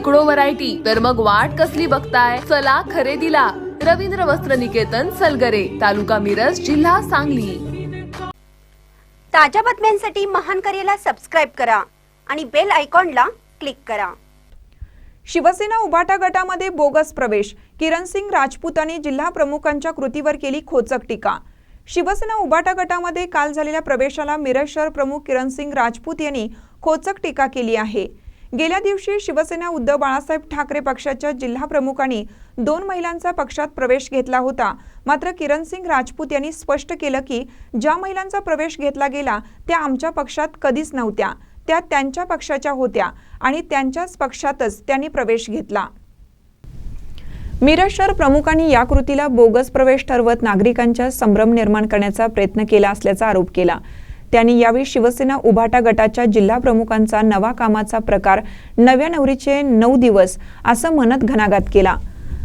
शेकडो व्हरायटी तर मग वाट कसली बघताय? चला खरेदीला. रवींद्र वस्त्र निकेतन सलगरे तालुका मिरज जिल्हा सांगली. ताज्या बातम्यांसाठी महान करेला सबस्क्राईब करा आणि बेल आयकॉनला क्लिक करा. शिवसेना उभाटा गटामध्ये बोगस प्रवेश. किरणसिंग राजपूत आणि जिल्हा प्रमुखांच्या कृतीवर केली खोचक टीका. शिवसेना उभाटा गटामध्ये काल झालेल्या प्रवेशाला मिरज शहर प्रमुख किरणसिंग राजपूत यांनी खोचक टीका केली आहे. गेल्या दिवशी शिवसेना उद्धव बाळासाहेब ठाकरे पक्षाच्या जिल्हा प्रमुखांनी दोन महिलांचा पक्षात प्रवेश घेतला होता. मात्र किरण सिंग राजपूत यांनी स्पष्ट केलं की ज्या महिलांचा प्रवेश घेतला गेला त्या आमच्या पक्षात कधीच नव्हत्या. त्या त्यांच्या पक्षाच्या होत्या आणि त्यांच्याच पक्षातच त्यांनी प्रवेश घेतला. मिरज शहर प्रमुखांनी या कृतीला बोगस प्रवेश ठरवत नागरिकांच्या संभ्रम निर्माण करण्याचा प्रयत्न केला असल्याचा आरोप केला. त्यांनी यावेळी शिवसेना उभाटा गटाच्या जिल्हा प्रमुखांचा नवा कामाचा प्रकार नव्या नवरीचे नऊ दिवस असं म्हणत घणाघात केला.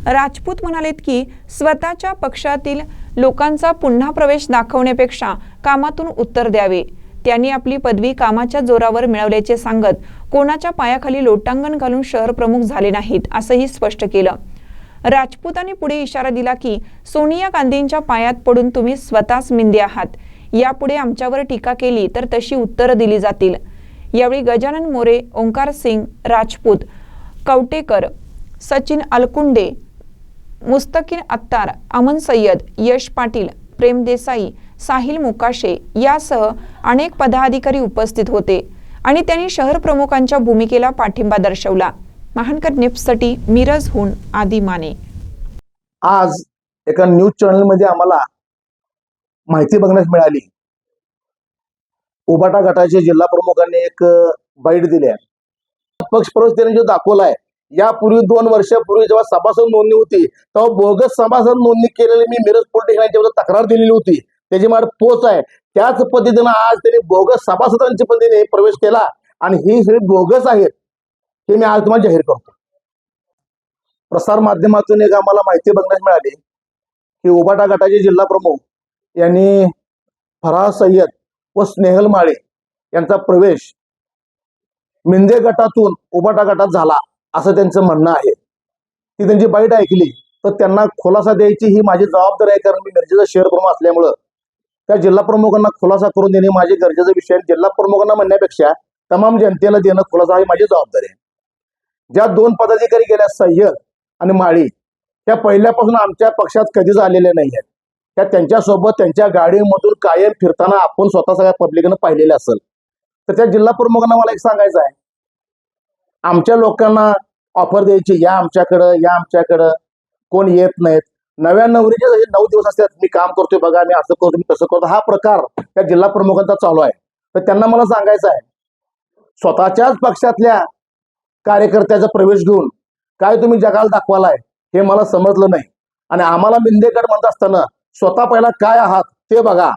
राजपूत म्हणालेत की स्वतःच्या पक्षातील लोकांचा पुन्हा प्रवेश दाखवण्यापेक्षा कामातून उत्तर द्यावे. त्यांनी आपली पदवी कामाच्या जोरावर मिळवल्याचे सांगत कोणाच्या पायाखाली लोटांगण घालून शहर प्रमुख झाले नाहीत असंही स्पष्ट केलं. राजपूतांनी पुढे इशारा दिला की सोनिया गांधींच्या पायात पडून तुम्ही स्वतःच मिंदे आहात. यापुढे आमच्यावर टीका केली तर तशी उत्तरं दिली जातील. यावेळी गजानन मोरे ओंकार सिंग राजपूत कवटेकर सचिन अलकुंडे मुस्तकीन अत्तार अमन सय्यद यश पाटील प्रेम देसाई साहिल मुकाशे यासह अनेक पदाधिकारी उपस्थित होते आणि त्यांनी शहर प्रमुखांच्या भूमिकेला पाठिंबा दर्शवला. महानकर निफ्ससाठी मिरजहून आदी माने. आज एका न्यूज चॅनलमध्ये आम्हाला माहिती बघण्यास मिळाली. उबाटा गटाचे जिल्हा प्रमुखांनी एक बाईट दिली आहे. पक्ष प्रवेश त्यांनी जो दाखवलाय यापूर्वी दोन वर्षापूर्वी जेव्हा सभासद नोंदणी होती तेव्हा बोगस सभासद नोंदणी केलेली मी मिरज पोलीस तक्रार दिलेली होती त्याची माझी पोच आहे. त्याच पद्धतीनं आज त्यांनी बोगस सभासदांच्या पद्धतीने प्रवेश केला आणि ही सगळी बोगस आहेत हे मी आज तुम्हाला जाहीर करतो. प्रसार माध्यमातून एक आम्हाला माहिती बघण्यास मिळाली की उबाटा गटाचे जिल्हा प्रमुख यांनी फराह सय्यद व स्नेहल माळे यांचा प्रवेश मिंदे गटातून उबाटा गटात झाला असं त्यांचं म्हणणं आहे. ती त्यांची बाईट ऐकली तर त्यांना खुलासा द्यायची ही माझी जबाबदारी आहे कारण मी मिरजेचा शेअर प्रमुख असल्यामुळं. त्या जिल्हा प्रमुखांना खुलासा करून देणे माझी गरजेचा विषय जिल्हा प्रमुखांना म्हणण्यापेक्षा तमाम जनतेला देणं खुलासा ही माझी जबाबदारी आहे. ज्या दोन पदाधिकारी गेल्या सय्यद आणि माळी त्या पहिल्यापासून आमच्या पक्षात कधीच आलेल्या नाही आहेत त्या त्यांच्यासोबत त्यांच्या गाडीमधून कायम फिरताना आपण स्वतः सगळ्या पब्लिकनं पाहिलेलं असेल. तर त्या जिल्हा प्रमुखांना मला एक सांगायचं आहे. आमच्या लोकांना ऑफर द्यायची या आमच्याकडं या आमच्याकडं. कोण येत नाहीत. नव्या नवरीचे जसे नऊ दिवस असतात मी काम करतोय बघा मी असं करतो मी तसं करतो हा प्रकार त्या जिल्हा प्रमुखांचा चालू आहे. तर त्यांना मला सांगायचं आहे स्वतःच्याच पक्षातल्या कार्यकर्त्याचा प्रवेश घेऊन काय तुम्ही जगाला दाखवालाय हे मला समजलं नाही. आणि आम्हाला मिंदेकड म्हणत असताना स्वतः पहिला काय आहात ते बघा.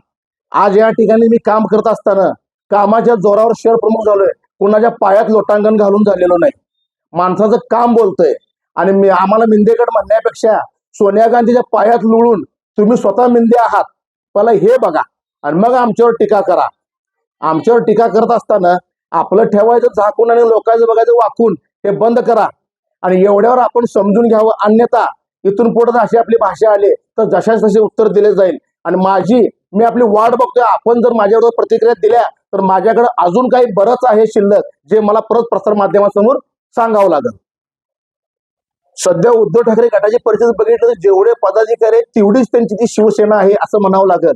आज या ठिकाणी मी काम करत असताना कामाच्या जोरावर शेअर प्रमुख झालोय. कुणाच्या पायात लोटांगण घालून झालेलो नाही. माणसाचं काम बोलतोय. आणि मी आम्हाला मिंदेकड म्हणण्यापेक्षा सोनिया गांधीच्या पायात लुळून तुम्ही स्वतः मिंदे आहात. पहिला हे बघा आणि मग आमच्यावर टीका करा. आमच्यावर टीका करत असताना आपलं ठेवायचं झाकून आणि लोकांचं बघायचं वाकून हे बंद करा. आणि एवढ्यावर आपण समजून घ्यावं. अन्यथा इथून पुढे अशी आपली भाषा आली. तर जशाच तसे उत्तर दिले जाईल. आणि माझी मी आपली वाट बघतोय. आपण जर माझ्यावर प्रतिक्रिया दिल्या तर माझ्याकडे अजून काही बरंच आहे शिल्लक जे मला परत प्रसार माध्यमासमोर सांगावं लागेल. सध्या उद्धव ठाकरे गटाची परिस्थिती बघितलं तर जेवढे पदाधिकारी आहेत तेवढीच त्यांची ती शिवसेना आहे असं म्हणावं लागेल.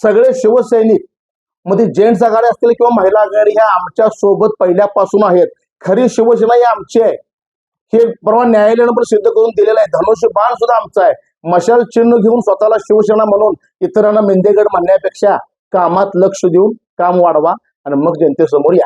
सगळे शिवसैनिकमध्ये जेंट्स आघाडी असतील किंवा महिला आघाडी ह्या आमच्यासोबत पहिल्यापासून आहेत. खरी शिवसेना ही आमची आहे. हे परवा न्यायालयानं पण सिद्ध करून दिलेलं आहे. धनुष्य बाण सुद्धा आमचं आहे. मशाल चिन्ह घेऊन स्वतःला शिवसेना म्हणून इतरांना मेंदेगड म्हणण्यापेक्षा कामात लक्ष देऊन काम वाढवा आणि मग जनतेसमोर या.